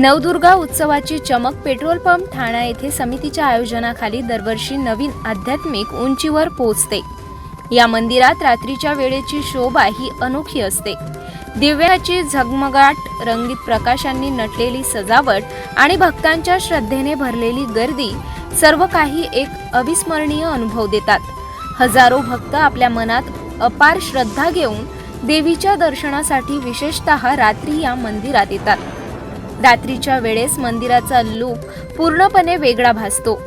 नवदुर्गा उत्सवाची चमक petrol pump ठाणा येथे समितीच्या आयोजनाखाली दरवर्षी नवीन आध्यात्मिक उंचीवर पोहोचते. या मंदिरात रात्रीच्या वेळेची शोभा ही अनोखी असते. दिव्याची झगमगाट रंगीत प्रकाशांनी नटलेली सजावट आणि भक्तांच्या श्रद्धेने भरलेली गर्दी सर्व काही एक अविस्मरणीय अनुभव देतात. हजारो भक्त आपल्या मनात अपार श्रद्धा घेऊन देवीच्या दर्शनासाठी विशेषतः रात्री या मंदिरात येतात. रात्रीच्या वेळेस मंदिराचा लूक पूर्णपणे वेगळा भासतो.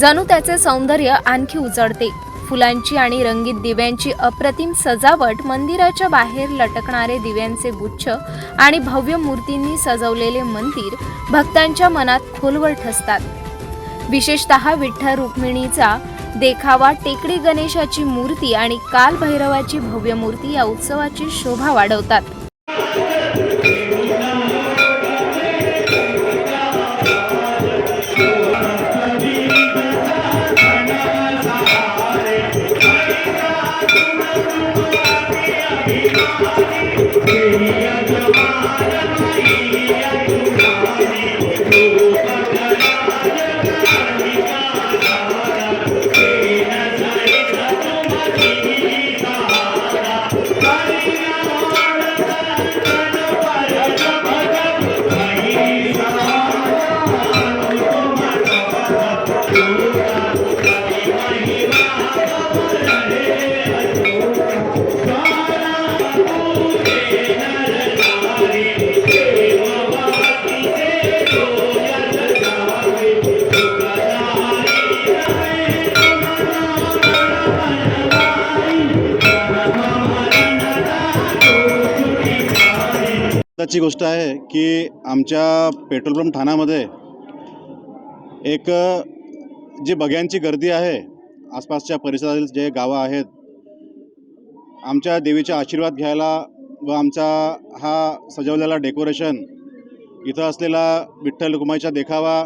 जणू त्याचे सौंदर्य आणखी उजळते. फुलांची आणि रंगीत दिव्यांची अप्रतिम सजावट मंदिराच्या बाहेर लटकणारे दिव्यांचे गुच्छ आणि भव्य मूर्तींनी सजवलेले मंदिर भक्तांच्या मनात खोलवर ठसतात. विशेषतः विठ्ठल रुक्मिणीचा देखावा टेकडी गणेशाची मूर्ती आणि कालभैरवाची भव्य मूर्ती या उत्सवाची शोभा वाढवतात. ಮಾರಮಾಯಿ आत्ताची गोष्ट आहे की आमच्या पेट्रोल पंप ठाण्यामध्ये एक जी बघ्यांची गर्दी आहे आसपासच्या परिसरातील जे गावं आहेत आमच्या देवीचा आशीर्वाद घ्यायला व आमचा हा सजवलेला डेकोरेशन इथं असलेला विठ्ठल रुक्माईचा देखावा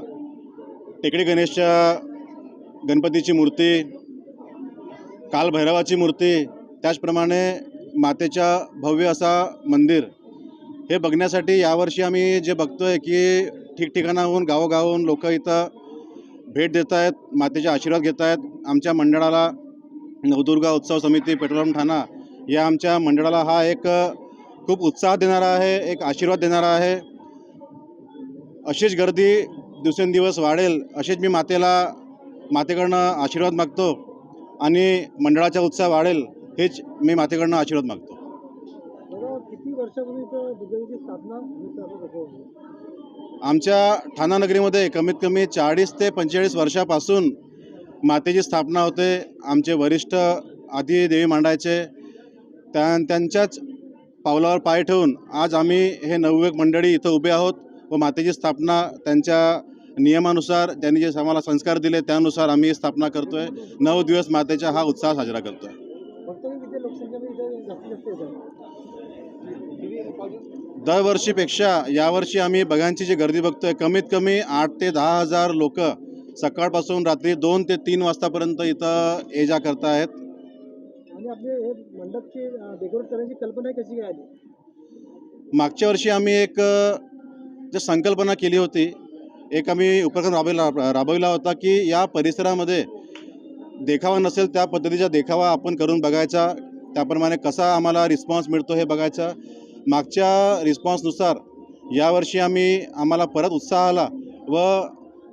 टेकडी गणेशच्या गणपतीची मूर्ती कालभैरवाची मूर्ती त्याचप्रमाणे मातेच्या भव्य असा मंदिर हे बघण्यासाठी यावर्षी आम्ही जे बघतोय की ठिकठिकाणाहून गावोगावहून लोक इथं भेट देत आहेत मातेचे आशीर्वाद घेत आहेत. आमच्या मंडळाला नवदुर्गा उत्सव समिती पेट्रोलपंप ठाणा या आमच्या मंडळाला हा एक खूप उत्साह देणारा आहे एक आशीर्वाद देणारा आहे. अशीच गर्दी दिवसेंदिवस वाढेल अशीच मी मातेला मातेकडनं आशीर्वाद मागतो आणि मंडळाचा उत्साह वाढेल हेच मी मातेकडनं आशीर्वाद मागतो दादा किती वर्षापूर्वी इथं दुर्गादेवीची स्थापना ही स्थापना कसं होती? आमच्या ठाणा नगरीमध्ये कमीत कमी चाळीस ते पंचेचाळीस वर्षापासून मातेची स्थापना होते. आमचे वरिष्ठ आधी देवी मांडायचे. त्या त्यांच्याच पावलावर पाय ठेवून आज आम्ही हे नवयुवक मंडळी इथं उभे आहोत व मातेची स्थापना त्यांच्या नियमानुसार त्यांनी जे आम्हाला संस्कार दिले त्यानुसार आम्ही स्थापना करतोय. नऊ दिवस मातेचा हा उत्साह साजरा करतोय. दरवर्षीपेक्षा यावर्षी आम्ही बघांची जी गर्दी बघतोय कमीत कमी आठ ते दहा हजार लोक सकाळपासून रात्री दोन ते तीन वाजतापर्यंत इथं ये जा हे काय आली? मागच्या वर्षी आम्ही एक जे संकल्पना केली होती एक आम्ही उपक्रम राबविला राबविला होता की या परिसरामध्ये देखावा नसेल त्या पद्धतीचा देखावा आपण करून बघायचा त्याप्रमाणे कसा आम्हाला रिस्पॉन्स मिळतो हे बघायचा. मागच्या रिस्पॉन्सनुसार यावर्षी आम्ही आम्हाला परत उत्साह आला व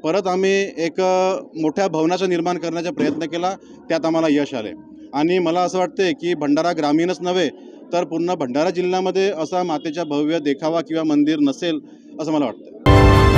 परत आम्ही एक मोठ्या भवनाचं निर्माण करण्याचा प्रयत्न केला त्यात आम्हाला यश आले. आणि मला असं वाटते की भंडारा ग्रामीणच नव्हे तर पूर्ण भंडारा जिल्ह्यामध्ये असा मातेचा भव्य देखावा किंवा मंदिर नसेल असं मला वाटतं